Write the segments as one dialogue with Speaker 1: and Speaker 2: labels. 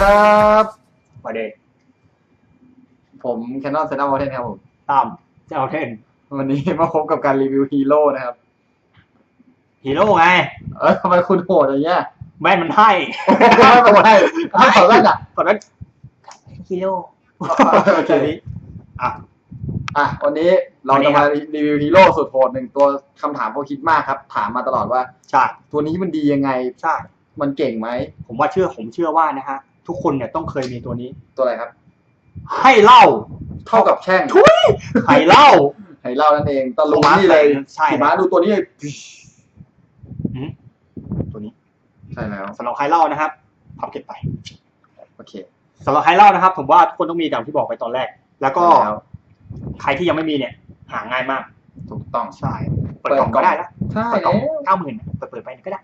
Speaker 1: สวัสดีครับ
Speaker 2: มาเด
Speaker 1: ผมแคนนอนเซนต์วอเทนครับผม
Speaker 2: ตามเจ้าเทน
Speaker 1: วันนี้มาพบกับการรีวิวฮีโร่นะครับ
Speaker 2: ฮีโร่ไง
Speaker 1: เออทำไมคุณโหดอย่างเงี้ย
Speaker 2: แม่นมันให้
Speaker 1: ไม่เป็นไรไม่ขอแรกอะ
Speaker 2: ตอนนั้นฮีโร่
Speaker 1: โอเค
Speaker 2: แค่นี้อะ
Speaker 1: อะวันนี้เราจะมารีวิวฮีโร่สุดโหดหนึ่งตัวคำถามพวกคิดมากครับ ถามมาตลอดว่า
Speaker 2: ใช่
Speaker 1: ตัวนี้มันดียังไง
Speaker 2: ใช่
Speaker 1: มันเก่งไหม
Speaker 2: ผมว่าเชื่อผมเชื่อว่านะฮะ ทุกคนเนี่ยต้องเคยมีตัวนี้
Speaker 1: ตัวอะไรครับ
Speaker 2: ให้เล่า
Speaker 1: เท่ากับแช่ง
Speaker 2: ทุยให้เล่า
Speaker 1: ให้เล่านั่นเองตะลุงนี่เลย
Speaker 2: ใช่
Speaker 1: ขี่ม้าดูตัวนี้เลย
Speaker 2: หืมตัวนี้
Speaker 1: ใช่แล้ว
Speaker 2: สำหรับใครเล่านะครับพับเก็บไป
Speaker 1: โอเค
Speaker 2: สำหรับใครเล่านะครับ ผมว่าทุกคนต้องมีอย่างที่บอกไปตอนแรก แล้วก็
Speaker 1: ใช่แล้ว
Speaker 2: ใครที่ยังไม่มีเนี่ย หาง่ายมาก
Speaker 1: ถูกต้อง
Speaker 2: ใช่เปิดกล่องก็ได้แล้ว
Speaker 1: ใช่
Speaker 2: เปิดกล่
Speaker 1: แล้
Speaker 2: อง
Speaker 1: ว
Speaker 2: เก้าหมื่นเปิดเปิดไปก็ได้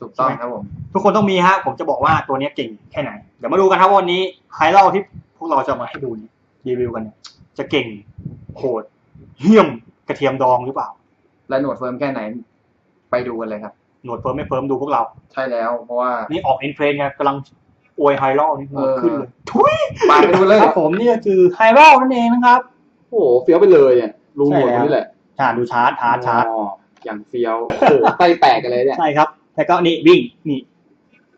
Speaker 1: ถูกต้องครับผม
Speaker 2: ทุกคนต้องมีฮะ ผมจะบอกว่าตัวเนี้ยเก่งแค่ไหน เดี๋ยวมาดูกันครับว่าวันนี้ไฮไลท์ที่พวกเราจะมาให้ดูเนี่ยรีวิวกันเนี่ยจะเก่งโหดเหี้ยมกระเทียมดองหรือเปล่า
Speaker 1: และหนวดเฟิร์มแค่ไหน ไปดูกันเลยครับ
Speaker 2: หนวดเฟิร์มไม่เฟิร์มดูพวกเรา
Speaker 1: ใช่แล้ว เพราะว่า
Speaker 2: นี่ออกอินเทรนไงกำลังอวยไฮไลท์นี่หนวดขึ้นเลยทุย
Speaker 1: ไปไปดูเลย
Speaker 2: ครับผมนี่ก็คือไฮไลท์นั่นเองนะครับ
Speaker 3: โอ้โหเฟี้ยวไปเลยเนี่ยลุงหมด
Speaker 2: ใช่แล้ว
Speaker 3: นี่แหละ
Speaker 2: อ่าดูชาร์จชาร์จชาร์จ
Speaker 3: อ๋ออย่างเฟี้ยวโอ้โหไตแตกกันเลยเนี่ย
Speaker 2: ใช่ครับแล้วก็นี่วิ่งนี่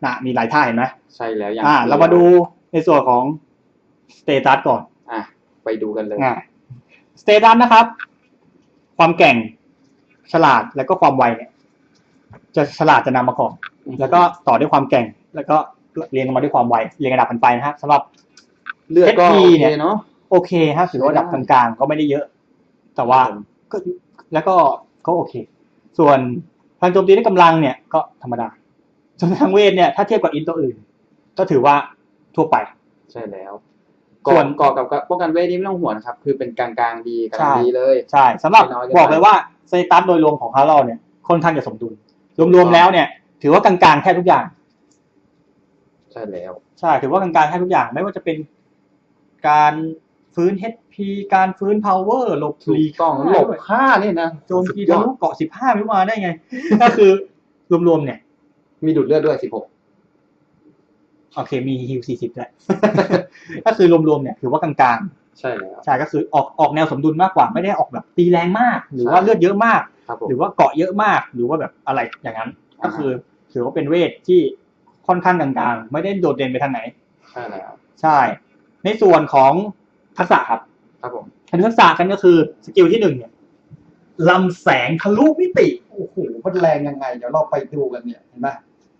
Speaker 2: นะมีหลายท่าเห็นไหม
Speaker 3: ใช่แล้วอย่าง
Speaker 2: อ่า
Speaker 3: ฟี้ยว
Speaker 2: เรามาดูในส่วนของสเตตัสก่อน
Speaker 3: อะไปดูกันเลย
Speaker 2: อ่าสเตตัสนะครับ ความแกร่งฉลาดแล้วก็ความไวเนี่ย จะฉลาดจะนำมาก่อนแล้วก็ต่อด้วยความแกร่ง แล้วก็เรียงลงมาด้วยความไวเรียงระดับกันไปนะครับสำหรับ
Speaker 3: เลือดก็
Speaker 2: FP
Speaker 3: โอ
Speaker 2: เนี่
Speaker 3: เค
Speaker 2: ย
Speaker 3: เนาะ
Speaker 2: โอเคครับถือว่าระดับกลางๆก็ไม่ได้เยอะ แต่ว่าก็แล้วก็ก็โอเค ส่วนพลังโจมตีด้วยกำลังเนี่ยก็ธรรมดา ส่วนทางเวทเนี่ยถ้าเทียบกับอินตัวอื่น ก็ถือว่าทั่วไป
Speaker 3: ใช่แล้ว
Speaker 2: ส่
Speaker 3: ก่
Speaker 2: ว
Speaker 3: อนนก่อกับป้องกันเวทนี่ไม่ต้องห่วงนะครับ คือเป็นกลางๆดีกำลังดีเลย
Speaker 2: ใช่สำหรับ
Speaker 3: ไม่น้อยเกินไป
Speaker 2: บอกเลยว่าสเตตัสโดยรวมของฮาร์ลเนี่ยค่อนข้างจะสมดุล รวมๆแล้วเนี่ย ถือว่ากลางๆแค่ทุกอย่าง
Speaker 3: ใช่แล้ว
Speaker 2: ใช่ถือว่ากลางๆแค่ทุกอย่าง ไม่ว่าจะเป็นการฟื้น HP การฟื้น power หลบ
Speaker 3: ถู
Speaker 2: หลี
Speaker 3: กต้องหลบค่านี่นะ
Speaker 2: โจมตีทะลุเกาะสิบห้าไม่มาได้ไง ก็คือรวมๆเนี่ย
Speaker 3: มีดูดเลือดด้วย16
Speaker 2: โอเคมีฮิวสี่สิบแล้วก็คือรวมๆเนี่ยถือว่ากลาง
Speaker 3: ใช่แล้ว
Speaker 2: ๆ ใช่ก็คือออกออกแนวสมดุลมากกว่าไม่ได้ออกแบบตีแรงมาก หรือว่า
Speaker 3: ใช่
Speaker 2: เลือดเยอะมาก
Speaker 3: ครับผม
Speaker 2: หรือว่าเกาะเยอะมาก หรือว่าแบบอะไรอย่างนั้น ก็
Speaker 3: อ่าฮะ
Speaker 2: คือถือว่าเป็นเวทที่ค่อนข้างกลางๆ ไม่ได้โดดเด่นไปทางไหน
Speaker 3: ใช่แล้ว
Speaker 2: ใช่ ในส่วนของทักษะครับ
Speaker 3: ครับผม
Speaker 2: อันทักษะกันก็คือสกิลที่หนึ่งเนี่ยลำแสงทะลุมิติ
Speaker 1: โอ้โหมันแรงยังไง เดี๋ยวเราไปดูกันเนี่ยเห็นไหม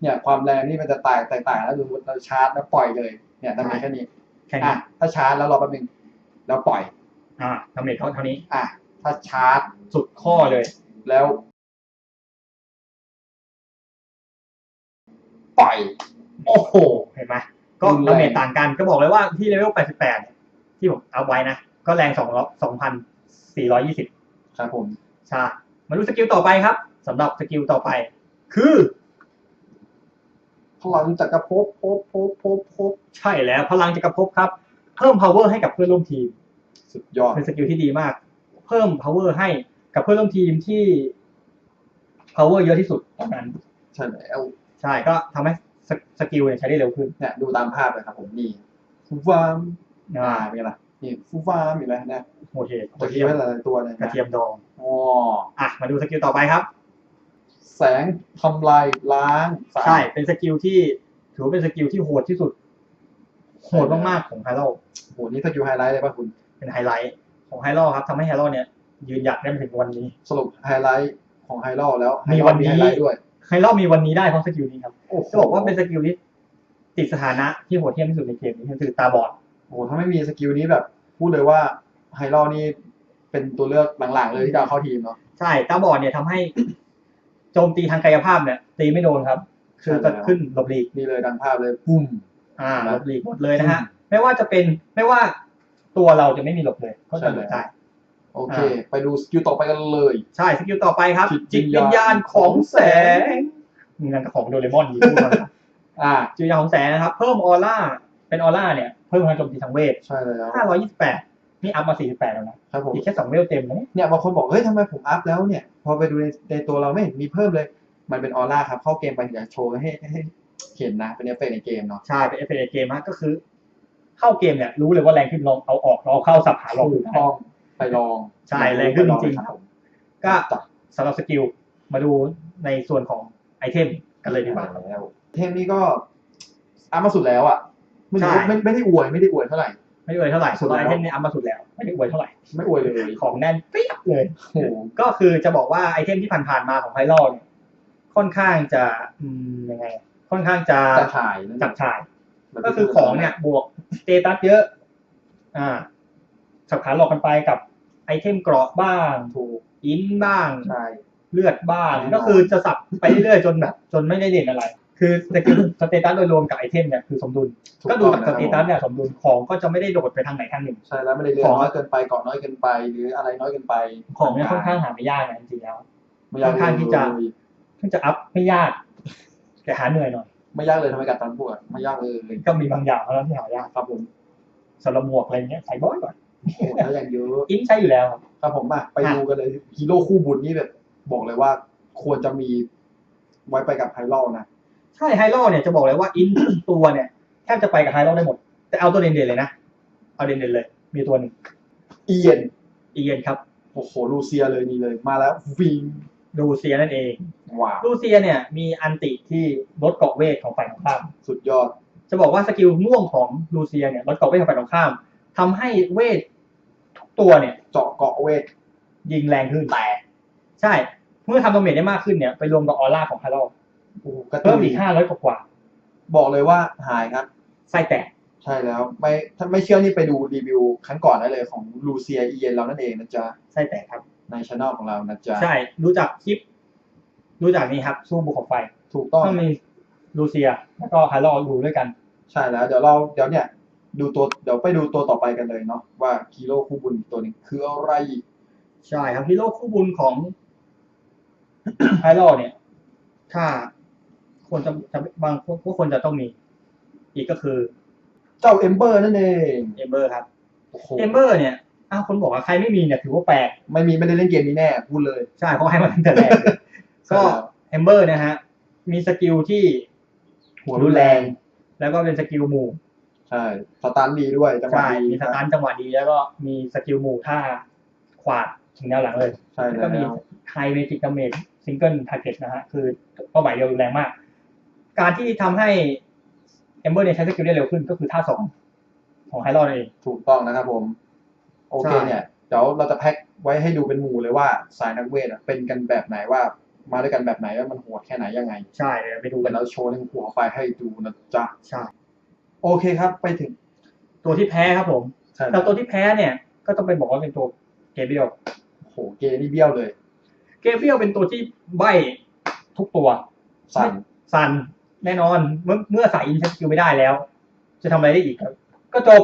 Speaker 1: เนี่ยความแรงนี่มันจะตายแตกต่างแล้วดูเราชาร์จแล้วปล่อยเลย เนี่ยทำไมแค่นี้
Speaker 2: แค่
Speaker 1: อะ
Speaker 2: นี้
Speaker 1: ถ้าชาร์จแล้วรอแป๊บนึงแล้วปล่อย
Speaker 2: อ่าดาเมจเขาเท่านี้
Speaker 1: อะถ้าชาร์จ
Speaker 2: สุดข้อเลย
Speaker 1: แล้ว ปล่อย
Speaker 2: โอ้โหเห็นไหมก็
Speaker 1: รุนแรง
Speaker 2: ดาเมจต่างกันก็บอกเลยว่าที่เลเวล 88เนี่ยที่ผมเอาไว้นะ ก็แรง2 2,420
Speaker 1: ครับผม
Speaker 2: ใช่ มาดูสกิลต่อไปครับสำหรับสกิลต่อไป คือ
Speaker 1: พลังจักรภพภพภพภพภพ
Speaker 2: ใช่แล้วพลังจักรภพครับ เพิ่ม power ให้กับเพื่อนร่วมทีม
Speaker 1: สุดยอด
Speaker 2: เป็นสกิลที่ดีมาก เพิ่ม power ให้กับเพื่อนร่วมทีมที่ power เยอะที่สุดตอนนั้น
Speaker 1: ใช่แล้ว
Speaker 2: ใช่ก็ทำให้สสกิลเนี่ยใช้ได้เร็วขึ้น
Speaker 1: เนี่ยดูตามภาพเลยครับผมนี่ฟูฟาม
Speaker 2: อ่าเป็นไงล่ะ
Speaker 1: นี่ฟูฟามอยู่แล้วนะ
Speaker 2: โอเค
Speaker 1: จะคิดไว้หลายๆตัวเลย
Speaker 2: กระ
Speaker 1: นะ
Speaker 2: เทียมดอง
Speaker 1: อ๋อ
Speaker 2: อะมาดูสกิลต่อไปครับ
Speaker 1: แสงทำลายล้างสาร
Speaker 2: ใช่ เป็นสกิลที่ถือว่าเป็นสกิลที่โหดที่สุด โหดมากๆของไฮโล
Speaker 1: โหนี่สกิลไฮไลท์เลยป่ะคุณ
Speaker 2: เป็นไฮไลท์ของไฮโลครับทำให้ไฮโลเนี่ย ยืนหยัดได้มาถึงวันนี้
Speaker 1: สรุปไฮไลท์ของไฮไลท์แล้ว
Speaker 2: มีวันนี้
Speaker 1: ไฮไลท์ด้วย
Speaker 2: ไฮโลมีวันนี้ได้เพราะสกิลนี้ครับ
Speaker 1: โอ้โห
Speaker 2: จะบอกว่าเป็นสกิลที่ติดสถานะที่โหดเหี้ยมที่สุดในเกมนี้คือตาบอด
Speaker 1: โอ้โหถ้าไม่มีสกิลนี้แบบ พูดเลยว่าไฮไลท์นี่เป็นตัวเลือกหลังๆเลยที่จะเอาเข้าทีมเนาะ
Speaker 2: ใช่ตาบอดเนี่ยทำให้ โจมตีทางกายภาพเนี่ย ตีไม่โดนครับ คือจะขึ้นหลบหลีก
Speaker 1: นี่เลยดังภาพเลยปุ้ม
Speaker 2: อ่า
Speaker 1: ครับ
Speaker 2: หลบหลีกหมดเลยนะฮะ ไม่ว่าจะเป็นไม่ว่าตัวเราจะไม่มีหลบเลยก็จะหลบ
Speaker 1: ใช่
Speaker 2: ได้
Speaker 1: โอเค
Speaker 2: อ่า
Speaker 1: ไปดูสกิลต่อไปกันเลย
Speaker 2: ใช่สกิลต่อไปครับ
Speaker 1: จิ
Speaker 2: จิต
Speaker 1: ตวิ
Speaker 2: วิญ
Speaker 1: ญ
Speaker 2: ญา
Speaker 1: ญา
Speaker 2: ณ
Speaker 1: ณ
Speaker 2: ของแส
Speaker 1: ของ
Speaker 2: งมีงานของโดเรมอนอยู่พูดมาครับ
Speaker 1: อ่า
Speaker 2: จิตวิญญาณของแสงนะครับ เพิ่มออร่าเป็นออร่าเนี่ย เพิ่มพลังโจมตีทางเวท
Speaker 1: ใช่แล้ว
Speaker 2: 528 นี่อัพมา48แล้วนะ
Speaker 1: ครับผม
Speaker 2: อีกแค่2เวลเต็มนะเนี่ย
Speaker 1: เนี่ยบางคนบอกเฮ้ยทำไมผมอัพแล้วเนี่ย พอไปดูในในตัวเราไม่เห็นมีเพิ่มเลย มันเป็นออร่าครับ เข้าเกมไปอยากโชว์ให้ให้เห็นนะ เป็นเอฟเฟกต์ในเกมเนาะ
Speaker 2: ใช่เป็นเอฟเฟกต์ในเกมฮะก็คือ เข้าเกมเนี่ย รู้เลยว่าแรงขึ้นลองเอาออกเราเอาเข้าสับหาลองดู
Speaker 1: ถูก
Speaker 2: ได้
Speaker 1: ต้องไปลอง
Speaker 2: ใช่แรงขึ้นจริงๆ
Speaker 1: ไปลอเลยครับผม
Speaker 2: ก็
Speaker 1: จ้ะ
Speaker 2: สำหรับสกิลมาดูในส่วนของไอเทมกันเลยดีกว่า
Speaker 1: แล้วเทมนี้ก็อัพมาสุดแล้วอะไม่รู้
Speaker 2: ใช่
Speaker 1: ไม่ไม่ได้อวยไม่ได้อวยเท่าไหร่
Speaker 2: ไม่ได้อวยเท่าไหร่
Speaker 1: สุ
Speaker 2: ส่ว
Speaker 1: ด
Speaker 2: น
Speaker 1: แล้ว
Speaker 2: ไอเทมเนี่ยอัพมาสุดแล้วไม่ได้อวยเท่าไหร่
Speaker 1: ไม่อวยเลย
Speaker 2: ของแน่นเปรี้ยบเลย
Speaker 1: โอ้โห
Speaker 2: ก็คือจะบอกว่าไอเทมที่ผ่านๆมาของไพลอลเนี่ยค่อนข้างจะอืมยังไง ค่อนข้างจะ
Speaker 1: จะถ่ายนั่น
Speaker 2: จับฉาย
Speaker 1: แบบ
Speaker 2: ก็คือของเนี่ยบวกสเตตัสเยอะ อ่าสับขาหลอกกันไปกับไอเทมเกราะบ้าง
Speaker 1: ถูก
Speaker 2: อินบ้าง
Speaker 1: ใช่
Speaker 2: เลือดบ้าง
Speaker 1: แน่นอน
Speaker 2: ก็คือจะสับไปเรื่อยๆจนแบบ จนไม่ได้เด่นอะไร คือสกิลสเตตัสโดยรวมกับไอเทมเนี่ยคือสมดุล
Speaker 1: ถู
Speaker 2: ก็ดู
Speaker 1: ต้อง
Speaker 2: จากส
Speaker 1: นะ
Speaker 2: เตตัสเนี่ยสมดุลของก็จะไม่ได้โดดไปทางไหนทางหนึ่ง
Speaker 1: ใช่แล้วไม่ได้เลือ
Speaker 2: ข
Speaker 1: ด
Speaker 2: อง
Speaker 1: น้อยเกินไปเกาะน้อยเกินไป หรืออะไรน้อยเกินไป
Speaker 2: ของเนี่ยค่อนข้างหาไม่ยากนะจริงๆแล้ว
Speaker 1: ไม่ยาก
Speaker 2: ค่อนข้างที่จะ
Speaker 1: เลย
Speaker 2: ซึ่งจะอัพไม่ยาก แต่หาเหนื่อยหน่อย
Speaker 1: ไม่ยากเลยทำไมกัดตันพวกอะไม่ยากเลย
Speaker 2: ก็มีบางอย่างเท่านั้นที่หายาก
Speaker 1: ครับผม
Speaker 2: สำหรับหมวกอะไรเงี้ยใส่บ่อยก่อน
Speaker 1: โอ้โหแล้วอย่างเยอะ
Speaker 2: อินใช้อยู่แล้วครับ
Speaker 1: ครับผมอะไปดูกันเลยฮีโร่คู่บุญนี่แบบบอกเลยว่า ควรจะมีไว้ไปกับไฮลอลนะ
Speaker 2: ใช่ไฮโลเนี่ยจะบอกเลยว่าอินตัวเนี่ยแทบจะไปกับไฮโลได้หมด แต่เอาตัวเด่นๆเลยนะ เอาเด่นๆเลย มีตัวหนึ่ง
Speaker 1: เอียน
Speaker 2: อีเอ็นครับ
Speaker 1: โอ้โหลูเซียเลยนี่เลย มาแล้ววิง
Speaker 2: ลูเซียนั่นเอง
Speaker 1: ว้าว
Speaker 2: ลูเซียเนี่ยมีอันติที่ลดเกราะเวทของฝ่ายตรงข้าม
Speaker 1: สุดยอด
Speaker 2: จะบอกว่าสกิลม่วงของลูเซียเนี่ยลดเกราะเวทของฝ่ายตรงข้ามทำให้เวททุกตัวเนี่ย
Speaker 1: เจาะเกาะเวท
Speaker 2: ยิงแรงขึ้นแต่ ใช่ เมื่อทำดาเมจได้มากขึ้นเนี่ยไปรวมกับออร่าของไฮโล
Speaker 1: โอ้โหกระ
Speaker 2: เพิ่
Speaker 1: ตุ้
Speaker 2: ม
Speaker 1: น
Speaker 2: อีกห้าร้อยกว่า
Speaker 1: บอกเลยว่าหายครับ
Speaker 2: ๆไส้แตก
Speaker 1: ใช่แล้ว ไม่ถ้าไม่เชื่อนี่ไปดูรีวิวครั้งก่อนได้เลยของลูเซียเอียนเรานั่นเองนะจ๊ะ
Speaker 2: ไส้แตกครับ
Speaker 1: ในช anel ของเรานะจ๊ะ
Speaker 2: ใช่ รู้จักคลิป รู้จักนี่ครับ สู้บุกของไฟ
Speaker 1: ถูกต้อง
Speaker 2: ต้องมีลูเซีย แล้วก็ไฮโลดูด้วยกัน
Speaker 1: ใช่แล้ว เดี๋ยวเราเดี๋ยวเนี่ยดูตัวเดี๋ยวไปดูตัวต่อไปกันเลยเนาะว่าฮีโร่คู่บุญอีกตัวหนึงคืออะไร
Speaker 2: ใช่ครับฮีโร่คู่บุญของ ไฮโลเนี่ย ถ้า คนจะจะบางพวกคนจะต้องมี อีกก็คือ
Speaker 1: เจ้าเอมเบอร์นั่นเอง
Speaker 2: เอมเบอร์ครับ
Speaker 1: โอ้โห
Speaker 2: เอมเบอร์เนี่ยอ้าวคนบอกว่าใครไม่มีเนี่ยถือว่าแปลก
Speaker 1: ไม่มีไม่ได้เล่นเกมนี้แน่พูดเลย
Speaker 2: ใช่เขาให้มาตั้งแต่แรกเลย
Speaker 1: ใช่
Speaker 2: ก็
Speaker 1: แล้ว
Speaker 2: เอมเบอร์นะฮะมีสกิลที่หัวรุนแรง แล้วก็เป็นสกิลหมู่
Speaker 1: ใช่สตาร์ทดีด้วยจังหวะ
Speaker 2: ใช่
Speaker 1: ดี
Speaker 2: มีสตาร์ทจังหวะดีแล้วก็มีสกิลหมู่ท่าขวาดถึงแนวหลังเลย
Speaker 1: ใช่
Speaker 2: แล้ว
Speaker 1: แล้
Speaker 2: ก็มี
Speaker 1: ว
Speaker 2: ไฮเมจิกดาเมจซิงเกิลทาร์เก็ตนะฮะ คือเป้าหมายเดียวรุนแรงมาก การที่ทำให้เอมเบอร์เนี่ยใช้สกิลได้เร็วขึ้นก็คือท่าสองของไฮรอนเอง
Speaker 1: ถูกต้องนะครับผม โอเค
Speaker 2: ใช่
Speaker 1: เนี่ยเดี๋ยวเราจะแพ็คไว้ให้ดูเป็นหมู่เลยว่าสายนักเวทอะเป็นกันแบบไหนว่ามาด้วยกันแบบไหนว่ามันโหดแค่ไหนยังไง
Speaker 2: ใช่เดี๋ยวไปดูกั
Speaker 1: เดี๋ย
Speaker 2: น
Speaker 1: วเราโชว์ในหัวไฟล์ให้ดูนะจ๊ะ
Speaker 2: ใช่
Speaker 1: โอเคครับไปถึง
Speaker 2: ตัวที่แพ้ครับผม
Speaker 1: ใช่
Speaker 2: แต่ตัวที่แพ้เนี่ย ก็ต้องไปบอกว่าเป็นตัวเกเบียล
Speaker 1: โอ้โหเกนี่เบี้ยวเลย
Speaker 2: เกเบียลเป็นตัวที่ใบทุกตัว
Speaker 1: สั่น
Speaker 2: สัน แน่นอน เมื่อเมื่อสายอินใช้สกิลไม่ได้แล้ว จะทำอะไรได้อีกครับ ก็จบ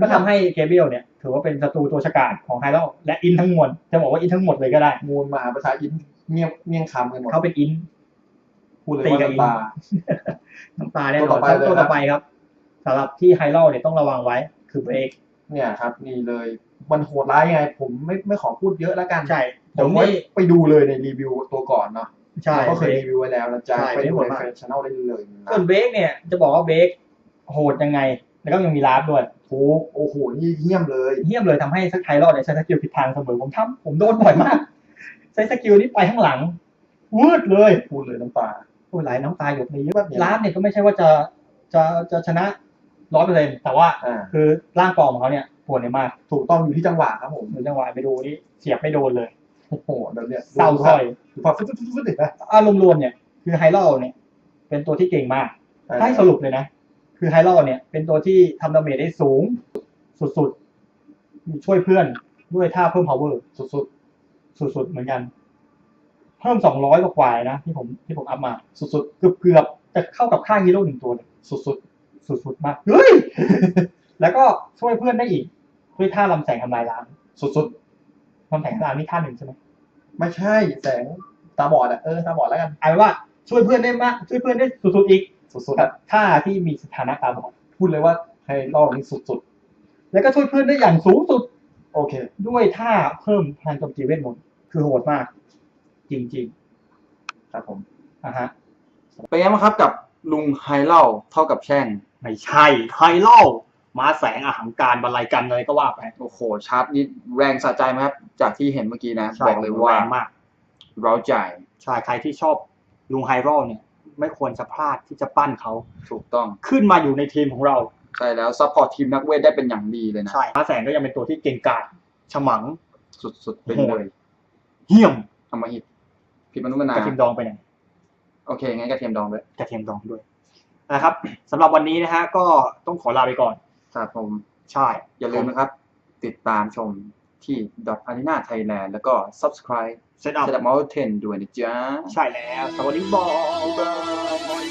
Speaker 2: ก็ทำให้เกเบียลเนี่ย ถือว่าเป็นศัตรูตัวฉกาจของไฮโลและอินทั้งมวลจะบอกว่าอินทั้งหมดเลยก็ได้
Speaker 1: มูลมหาประชาอินเงียบเงียงคำกันหมด
Speaker 2: เขาเป็นอิน
Speaker 1: พูดเลย
Speaker 2: ตี
Speaker 1: ว่า
Speaker 2: กับอิน
Speaker 1: น้ำตา
Speaker 2: น้ำตาแน่น
Speaker 1: ตั
Speaker 2: อ
Speaker 1: วนต่อไปเลย
Speaker 2: ตัว
Speaker 1: ครับ
Speaker 2: ต่อไปครับสำหรับที่ไฮโลเนี่ยต้องระวังไว้คือเบรก
Speaker 1: เนี่ยครับ นี่เลยมันโหดร้ายยังไง ผมไม่ไม่ขอพูดเยอะแล้วกัน
Speaker 2: ใช่
Speaker 1: ผ
Speaker 2: เดี๋ย
Speaker 1: ม
Speaker 2: ว
Speaker 1: ไว้
Speaker 2: นี้
Speaker 1: ไปดูเลยในรีวิวตัวก่อนเนาะ
Speaker 2: ใช่
Speaker 1: เราก็เคย
Speaker 2: เบร
Speaker 1: รี
Speaker 2: ก
Speaker 1: วิวไว้แล้วนะจ๊ะ
Speaker 2: ใช่
Speaker 1: ไปดู
Speaker 2: ไม่
Speaker 1: ใน
Speaker 2: โหดมาก
Speaker 1: เฟซช anel ได้เลยนะ
Speaker 2: ส่วนเบรกเนี่ยจะบอกว่าเบรกโหดยังไง แล้วก็ยังมีลาฟด้วย
Speaker 1: โอ้โอ้โหนี่เยี่ยมเลย
Speaker 2: เทียมเลยทำให้สักไฮโลเนี่ยใช้สกิลผิดทางเสมอผมทำผมโดนบ่อยมาก ใช้สกิลนี้ไปข้างหลังวืดเลย
Speaker 1: พูดเลยน้ำตา
Speaker 2: โอ้ยหลายน้ำตาหยดเลยเยอะ
Speaker 1: แบบนี้
Speaker 2: ลาฟเนี่ยก็ไม่ใช่ว่าจะจะจะชนะร้อยเปอร์เซ็นแต่ว่า
Speaker 1: อ่า
Speaker 2: คือร่างกรองของเขาเนี่ยปวดเนี่ยมาก
Speaker 1: ถูกต้องอยู่ที่จังหวะครับผม
Speaker 2: หรือจังหวะไปดูนี่เสียบไม่โดนเลย
Speaker 1: โอ้โหแบบเนี้ย
Speaker 2: เศร้าสร้อย
Speaker 1: ดูความฟึดฟึดฟึดฟึดเลยนะ
Speaker 2: อารมณ์รวมเนี่ยคือไฮโลเนี่ยเป็นตัวที่เก่งมากถ้าให้สรุปเลยนะ คือไฮโลเนี่ยเป็นตัวที่ทำดาเมจได้สูง สุดๆ ช่วยเพื่อนด้วยท่าเพิ่ม power
Speaker 1: สุด
Speaker 2: สุดๆ เหมือนกัน เพิ่มสองร้อยกว่าๆนะที่ผมที่ผมอัพมา
Speaker 1: ๆสุด
Speaker 2: เกือบเกือบๆจะเข้ากับค่าฮีโร่หนึ่งตัวเลย
Speaker 1: ๆสุด
Speaker 2: สุดๆ มาก เฮ้ย แล้วก็ช่วยเพื่อนได้อีก ด้วยท่าลำแสงทำลายล้าง
Speaker 1: ๆสุด
Speaker 2: ลำแสงทำลายล้างนี่ท่าหนึ่งใช่ไหม
Speaker 1: ๆ ไม่ใช่แสงตาบอดอะเออตาบอดแล้วกัน
Speaker 2: เอาเป็นว่าช่วยเพื่อนได้มากช่วยเพื่อนได้สุดๆอีก
Speaker 1: สุดๆ
Speaker 2: กั
Speaker 1: อะ
Speaker 2: บท่าที่มีสถานะตาบอด
Speaker 1: พูดเลยว่าไฮรอบนี้สุด
Speaker 2: แล้วก็ช่วยเพื่อนได้อย่างสูงสุด
Speaker 1: ๆโอเค
Speaker 2: ด้วยท่าเพิ่มพลังโจมตีเวทมนต์คือโหดมาก จริง
Speaker 1: ครับผม
Speaker 2: ๆอะฮะ
Speaker 1: เป็นไงบ้างครับกับลุงไฮเล่าเท่ากับแช่ง
Speaker 2: ไม่ใช่ไฮเล่า มาแสงอาหังการบรรลัยกันอะไรก็ว่าไป
Speaker 1: โอ้โหชาร์ปนี่แรงสะใจไหมครับ จากที่เห็นเมื่อกี้นะ
Speaker 2: ใช่
Speaker 1: บอกเลยว่า
Speaker 2: แรงมาก
Speaker 1: เร้าใจ
Speaker 2: ใช่ใครที่ชอบลุงไฮเล่าเนี่ย ไม่ควรจะพลาดที่จะปั้นเขา
Speaker 1: ถูกต้อง
Speaker 2: ขึ้นมาอยู่ในทีมของเรา
Speaker 1: ใช่แล้วซัพพอร์ตทีมนักเวทได้เป็นอย่างดีเลยนะ
Speaker 2: ใช่มาแสงก็ยังเป็นตัวที่เก่งกาจฉมัง
Speaker 1: สุดๆเป็นเลย
Speaker 2: เหี้ยม
Speaker 1: ทำมาฮิตผิดมนุษย์มนาก
Speaker 2: ระเทียมดองไปไหน
Speaker 1: โอเคงั้นกระเทียมดองด้วย
Speaker 2: กระเทียมดองด้วยนะครับสำหรับวันนี้นะฮะก็ต้องขอลาไปก่อน
Speaker 1: ครับผม
Speaker 2: ใช่
Speaker 1: อย่าลืมนะครับ ติดตามชมที่ Dot Arena Thailand แล้วก็ subscribe
Speaker 2: เซตอัพ
Speaker 1: Setup Mountain ด้วยนะจ๊ะ
Speaker 2: ใช่แล้ว สวัสดีบอย